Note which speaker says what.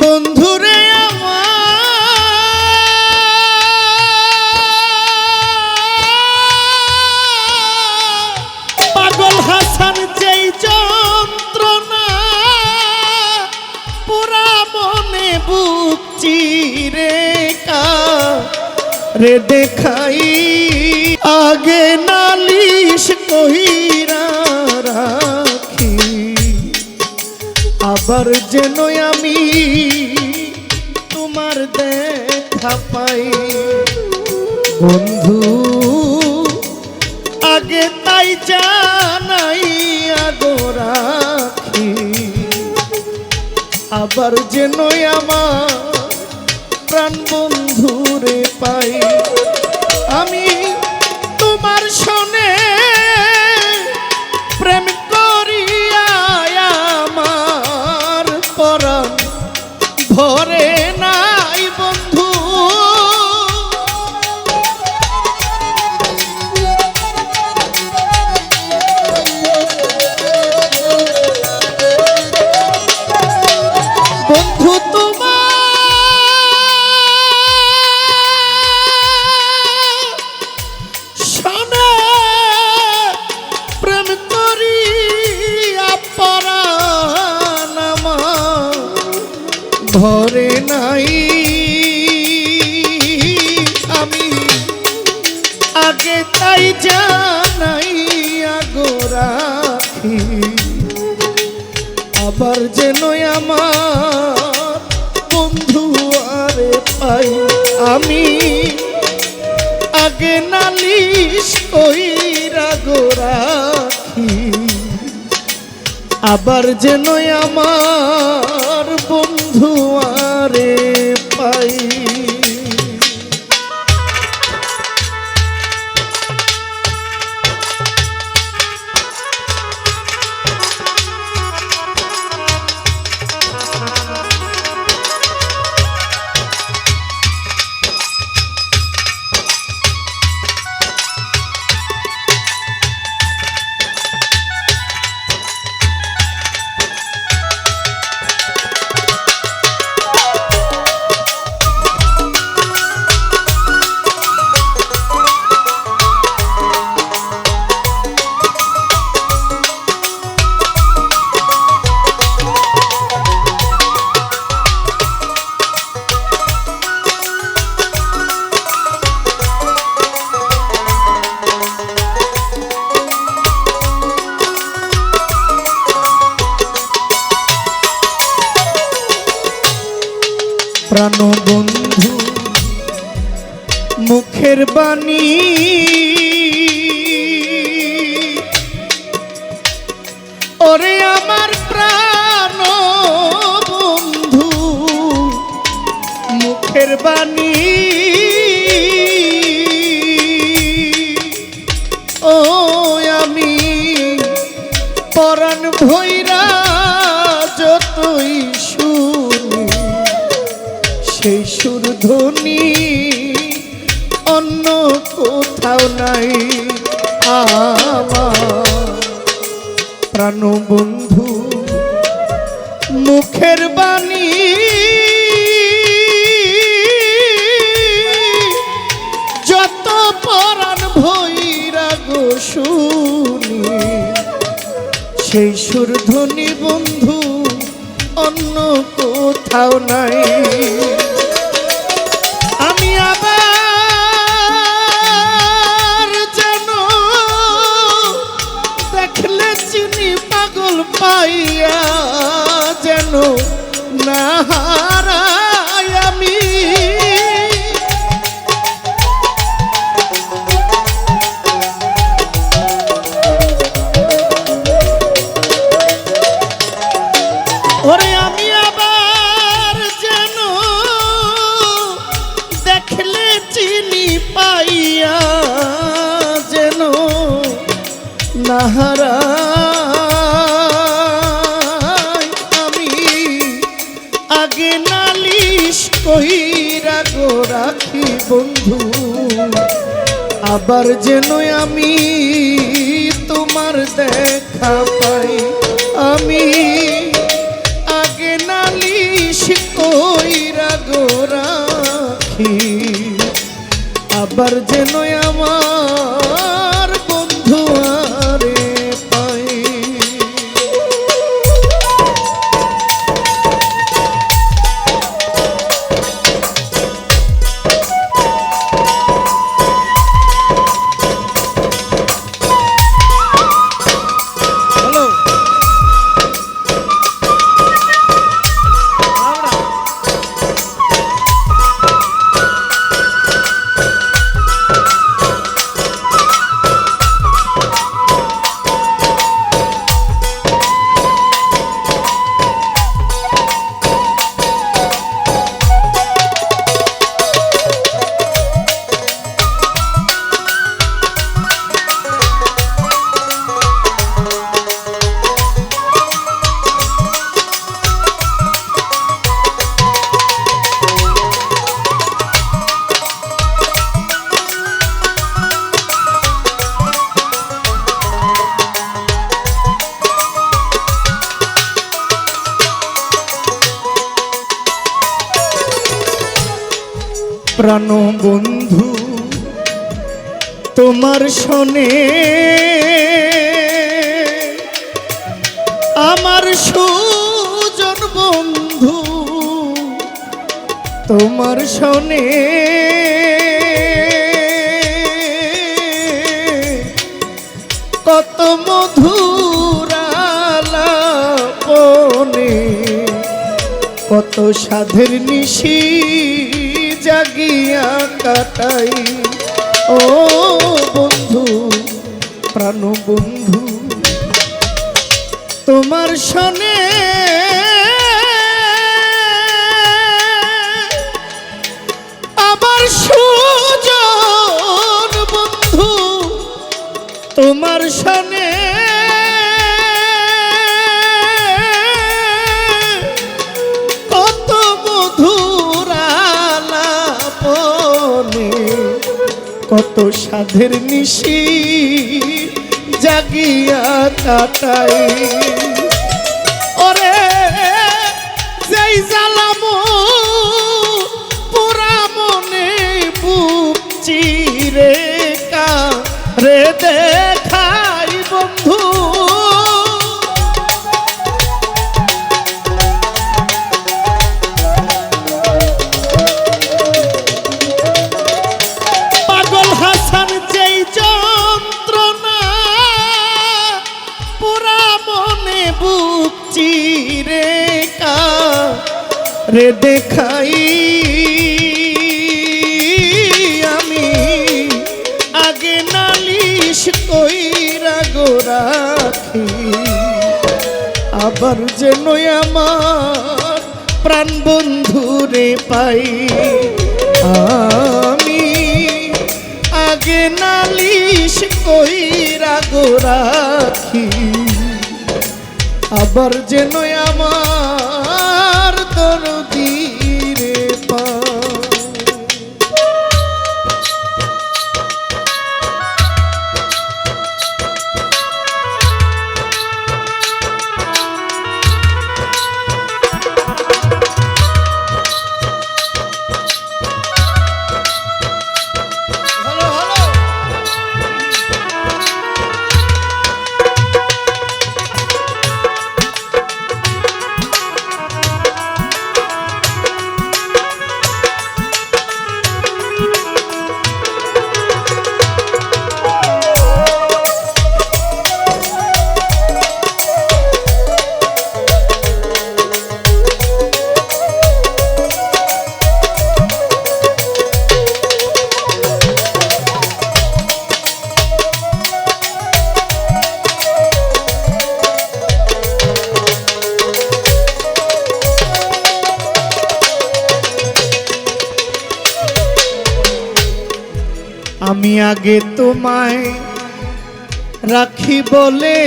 Speaker 1: বন্ধুরে পাগল হাসান যেই যন্ত্রণা পুরা মনে বুক চিরে রে দেখাই আগে নালিশ কহিরা আবার যেন আমি তোমার দেখা পাই। বন্ধু, আগে তাই জানাই, আগো রাখি। আবার যেন আমার প্রাণ বন্ধুরে পাই। আমি তাই জানাই আগো রাখি। আবার যেন আমার বন্ধু আরে পাই আমি। আগে নালিশ কইরা গো রাখি। আবার যেন আমার বন্ধু আরে পাই। বাণী ও, আমি পরাণ ভৈরা যতই শুনি, সেই সুর ধ্বনি অন্য কোথাও নাই। আমার প্রাণ বন্ধু মুখের বাণী শুনি। সেই সুর ধ্বনি বন্ধু অন্য কোথাও নাই। নাহারা আমি আগে নালিশ কইরা গো বন্ধু, আবার যেন আমি তোমার দেখা পাই। আমি আগে নালিশ কইরা গো আবার যেন আমার প্রাণ বন্ধু তোমার শোনে। আমার সুজন বন্ধু তোমার শোনে। কত মধুরালাপনে কত সাধের নিশি জাগিয়া কাটাই। ও বন্ধু প্রাণ বন্ধু তোমার সনে আমার সুজন বন্ধু তোমার সনে কত সাধের নিশি জাগিয়া কাটাই ওরে যেই জালাম পুরা মনে বুক চিরে রে দেখাই রে দেখাই আমি। আগে নালিশ কইরা গো রাখি। আবার যেন আমার প্রাণ বন্ধুরে পাই। আমি আগে নালিশ কইরা গো আবার যেন আমার আমি আগে তোমায় রাখি বলে